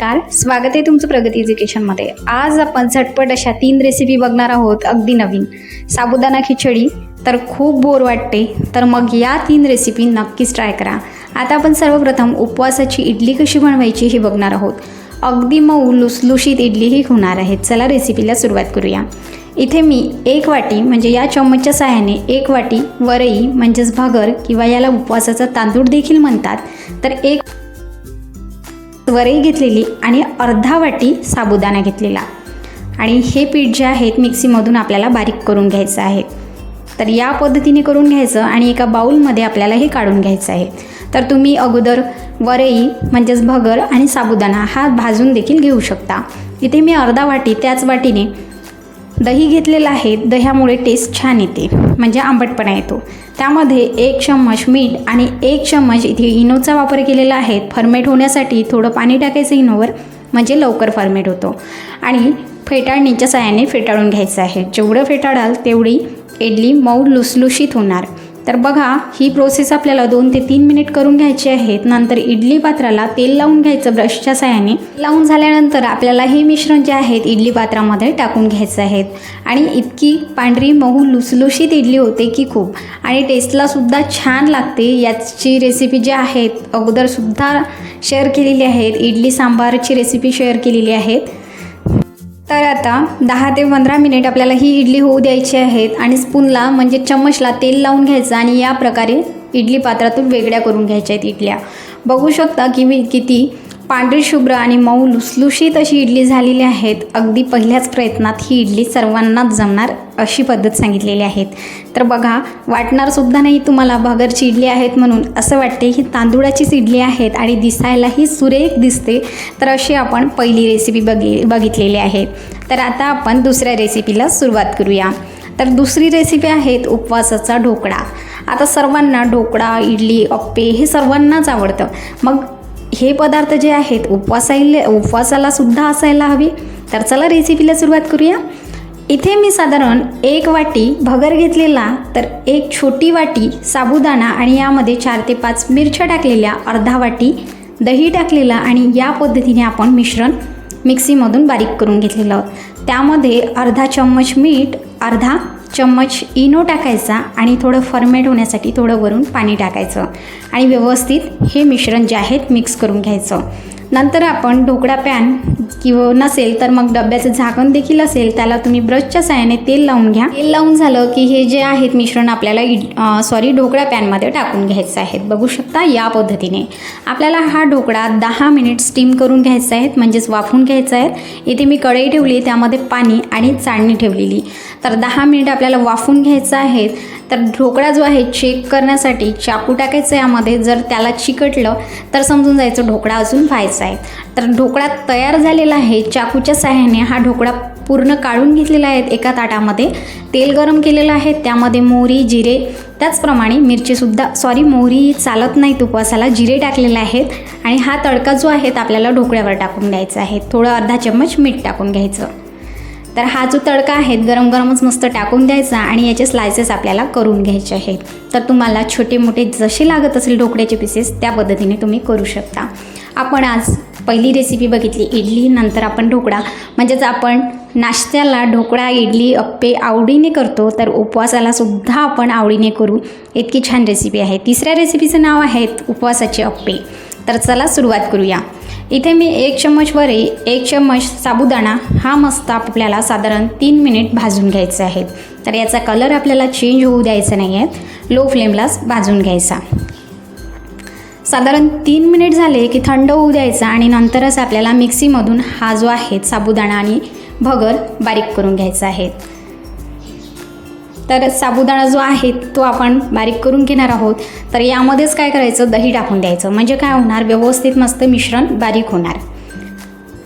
नमस्कार. स्वागत आहे तुमचं प्रगती एज्युकेशनमध्ये. आज आपण झटपट अशा तीन रेसिपी बघणार आहोत अगदी नवीन. साबुदाणा खिचडी तर खूप बोर वाटते तर मग या तीन रेसिपी नक्कीच ट्राय करा. आता आपण सर्वप्रथम उपवासाची इडली कशी बनवायची हे बघणार आहोत. अगदी मऊ लुसलुशीत इडली ही होणार आहे. चला रेसिपीला सुरुवात करूया. इथे मी एक वाटी म्हणजे या चम्मचच्या सहाय्याने एक वाटी वरई म्हणजेच भगर किंवा याला उपवासाचा तांदूळ देखील म्हणतात. तर एक वरई घेतलेली आणि अर्धा वाटी साबुदाणा घेतलेला. आणि हे पीठ जे आहेत मिक्सीमधून आपल्याला बारीक करून घ्यायचं आहे. तर या पद्धतीने करून घ्यायचं आणि एका बाऊलमध्ये आपल्याला हे काढून घ्यायचं आहे. तर तुम्ही अगोदर वरई म्हणजेच भगर आणि साबुदाणा हा भाजून देखील घेऊ शकता. इथे मी अर्धा वाटी त्याच वाटीने दही घेतलेलं आहे. दह्यामुळे टेस्ट छान येते. म्हणजे आंबटपणा येतो. त्यामध्ये एक चम्मच मीठ आणि एक चम्मच इथे इनोचा वापर केलेला आहे. फर्मेट होण्यासाठी थोडं पाणी टाकायचं इनोवर. म्हणजे लवकर फर्मेट होतो. आणि फेटाळणीच्या साह्याने फेटाळून घ्यायचं आहे. जेवढं फेटाळाल तेवढी इडली मऊ लुसलुशीत होणार. तर बघा ही प्रोसेस आपल्याला दोन ते तीन मिनिट करून घ्यायची आहेत नंतर इडली पात्राला तेल लावून घ्यायचं ब्रशच्या साह्याने. लावून झाल्यानंतर आपल्याला हे मिश्रण जे आहेत इडली पात्रामध्ये टाकून घ्यायचं आहेत आणि इतकी पांढरी मऊ लुसलुशीत इडली होते की खूप. आणि टेस्टलासुद्धा छान लागते. याची रेसिपी जी आहेत अगोदरसुद्धा शेअर केलेली आहेत. इडली सांबारची रेसिपी शेअर केलेली आहेत. तर आता दहा ते पंधरा मिनिट आपल्याला ही इडली होऊ द्यायची आहेत आणि स्पूनला म्हणजे चम्मचला तेल लावून घ्यायचं आणि या प्रकारे इडली पात्रातून वेगळ्या करून घ्यायच्या आहेत इडल्या. बघू शकता की मी किती पांढरी शुभ्र आणि मऊ लुसलुशीत अशी इडली झालेली आहेत. अगदी पहिल्याच प्रयत्नात ही इडली सर्वांनाच जमणार अशी पद्धत सांगितलेली आहेत. तर बघा वाटणारसुद्धा नाही तुम्हाला भगरची इडली आहेत म्हणून. असं वाटते ही तांदुळाचीच इडली आहेत आणि दिसायलाही सुरेख दिसते. तर अशी आपण पहिली रेसिपी बघी बघितलेली आहे. तर आता आपण दुसऱ्या रेसिपीला सुरुवात करूया. तर दुसरी रेसिपी आहेत उपवासाचा ढोकळा. आता सर्वांना ढोकळा इडली अप्पे हे सर्वांनाच आवडतं. मग हे पदार्थ जे आहेत उपवासाला उपवासाला सुद्धा असायला हवे. तर चला रेसिपीला सुरुवात करूया. इथे मी साधारण एक वाटी भगर घेतलेला तर एक छोटी वाटी साबुदाणा आणि यामध्ये चार ते पाच मिरच्या टाकलेल्या अर्धा वाटी दही टाकलेला आणि या पद्धतीने आपण मिश्रण मिक्सीमधून बारीक करून घेतलेलं आहोत. त्यामध्ये अर्धा चम्मच मीठ अर्धा चम्मच इनो टाकायचा आणि थोडं फर्मेट होण्यासाठी थोडं वरून पाणी टाकायचं. आणि व्यवस्थित हे मिश्रण जे आहेत मिक्स करून घ्यायचं. नंतर आपण ढोकळा पॅन किंवा नसेल तर मग डब्याचं झाकण देखील असेल त्याला तुम्ही ब्रशच्या सहाय्याने तेल लावून घ्या. तेल लावून झालं की हे जे आहेत मिश्रण आपल्याला इड सॉरी ढोकळा पॅनमध्ये टाकून घ्यायचं आहे बघू शकता या पद्धतीने. आपल्याला हा ढोकळा दहा मिनिट स्टीम करून घ्यायचा आहे म्हणजेच वाफून घ्यायचा आहे. इथे मी कढई ठेवली त्यामध्ये पाणी आणि चाळणी ठेवलेली. तर दहा मिनिट आपल्याला वाफून घ्यायचं आहे. तर ढोकळा जो आहे चेक करण्यासाठी चाकू टाकायचं यामध्ये. जर त्याला चिकटलं तर समजून जायचं ढोकळा अजून व्हायचा आहे. तर ढोकळा तयार झालेला आहे. चाकूच्या सहाय्याने हा ढोकळा पूर्ण काढून घेतलेला आहे एका ताटामध्ये. तेल गरम केलेलं आहे. त्यामध्ये मोहरी जिरे त्याचप्रमाणे मिरचीसुद्धा. सॉरी मोहरी चालत नाहीत उपवासाला. जिरे टाकलेले आहेत. आणि हा तडका जो आहे आपल्याला ढोकळ्यावर टाकून द्यायचा आहे. थोडं अर्धा चम्मच मीठ टाकून घ्यायचं. तर हा जो तडका आहे गरम गरमच मस्त टाकून द्यायचा आणि याचे स्लायसेस आपल्याला करून घ्यायचे आहेत. तर तुम्हाला छोटे मोठे जसे लागत असेल ढोकळ्याचे पीसेस त्या पद्धतीने तुम्ही करू शकता. आपण आज पहिली रेसिपी बघितली इडली नंतर आपण ढोकळा. म्हणजेच आपण नाश्त्याला ढोकळा इडली अप्पे आवडीने करतो तर उपवासाला सुद्धा आपण आवडीने करू. इतकी छान रेसिपी आहे. तिसऱ्या रेसिपीचं नाव आहे उपवासाचे अप्पे. तर चला सुरुवात करूया. इथे मी एक चम्मच वरे एक चम्मच साबुदाणा हा मस्त आपल्याला साधारण तीन मिनिट भाजून घ्यायचा आहे तर याचा कलर आपल्याला चेंज होऊ द्यायचा नाही आहे लो फ्लेमलाच भाजून घ्यायचा. साधारण तीन मिनिट झाले की थंड होऊ द्यायचा आणि नंतरच आपल्याला मिक्सीमधून हा जो आहे साबुदाणा आणि भगर बारीक करून घ्यायचा आहे. तर साबुदाणा जो आहे तो आपण बारीक करून घेणार आहोत. तर यामध्येच काय करायचं? दही टाकून द्यायचं. म्हणजे काय होणार? व्यवस्थित मस्त मिश्रण बारीक होणार.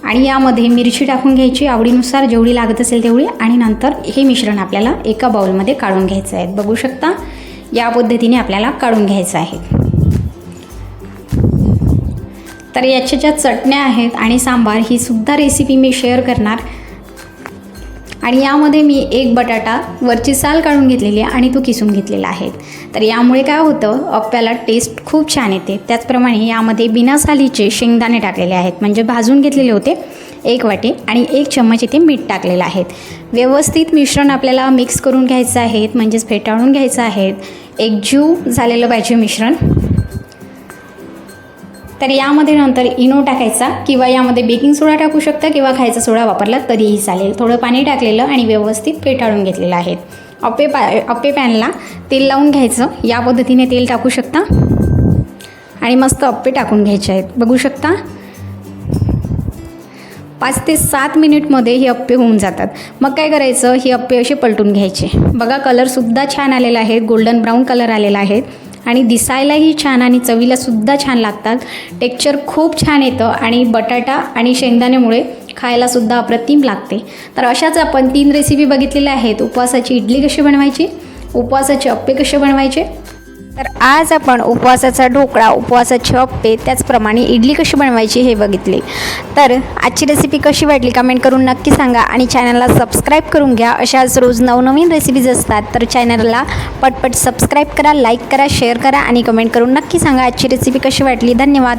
आणि यामध्ये मिरची टाकून घ्यायची. आवडीनुसार जेवढी लागत असेल तेवढी. आणि नंतर हे मिश्रण आपल्याला एका बाउलमध्ये काढून घ्यायचं आहे. बघू शकता या पद्धतीने आपल्याला काढून घ्यायचं आहे. तर याच्या ज्या चटण्या आहेत आणि सांबार ही सुद्धा रेसिपी मी शेअर करणार. आणि यामध्ये मी एक बटाटा वरची साल काढून घेतलेली आहे आणि तो किसून घेतलेला आहे. तर यामुळे काय होतं अप्प्याला टेस्ट खूप छान येते. त्याचप्रमाणे यामध्ये बिना सालीचे शेंगदाणे टाकलेले आहेत. म्हणजे भाजून घेतलेले होते एक वाटी आणि एक चम्मच इथे मीठ टाकलेलं आहे. व्यवस्थित मिश्रण आपल्याला मिक्स करून घ्यायचं आहे म्हणजेच फेटाळून घ्यायचं आहे. एक जीव झालेलं पाहिजे मिश्रण. तर यामध्ये नंतर इनो टाकायचा किंवा यामध्ये बेकिंग सोडा टाकू शकता किंवा खायचा सोडा वापरला तरीही चालेल. थोडं पाणी टाकलेलं आणि व्यवस्थित पेटाळून घेतलेलं आहे. अप्पे पा अप्पे पॅनला तेल लावून घ्यायचं. या पद्धतीने तेल टाकू शकता. आणि मस्त अप्पे टाकून घ्यायचे आहेत. बघू शकता? पाच ते सात मिनिटमध्ये हे अप्पे होऊन जातात. मग काय करायचं? हे अप्पे असे पलटून घ्यायचे. बघा कलरसुद्धा छान आलेला आहे. गोल्डन ब्राऊन कलर आलेला आहे. आणि दिसायलाही छान आणि चवीलासुद्धा छान लागतात. टेक्चर खूप छान येतं आणि बटाटा आणि शेंगदाण्यामुळे खायलासुद्धा अप्रतिम लागते. तर अशाच आपण तीन रेसिपी बघितलेल्या आहेत. उपवासाची इडली कशी बनवायची? उपवासाचे अप्पे कसे बनवायचे? तर आज आपण उपवासाचा ढोकळा उपवासाचे अप्पे त्याचप्रमाणे इडली कशी बनवायची हे बघितले. तर आजची रेसिपी कशी वाटली कमेंट करून नक्की सांगा आणि चॅनलला सबस्क्राईब करून घ्या. अशाच रोज नवनवीन रेसिपीज असतात तर चॅनलला पटपट सबस्क्राईब करा लाईक करा शेअर करा आणि कमेंट करून नक्की सांगा आजची रेसिपी कशी वाटली. धन्यवाद.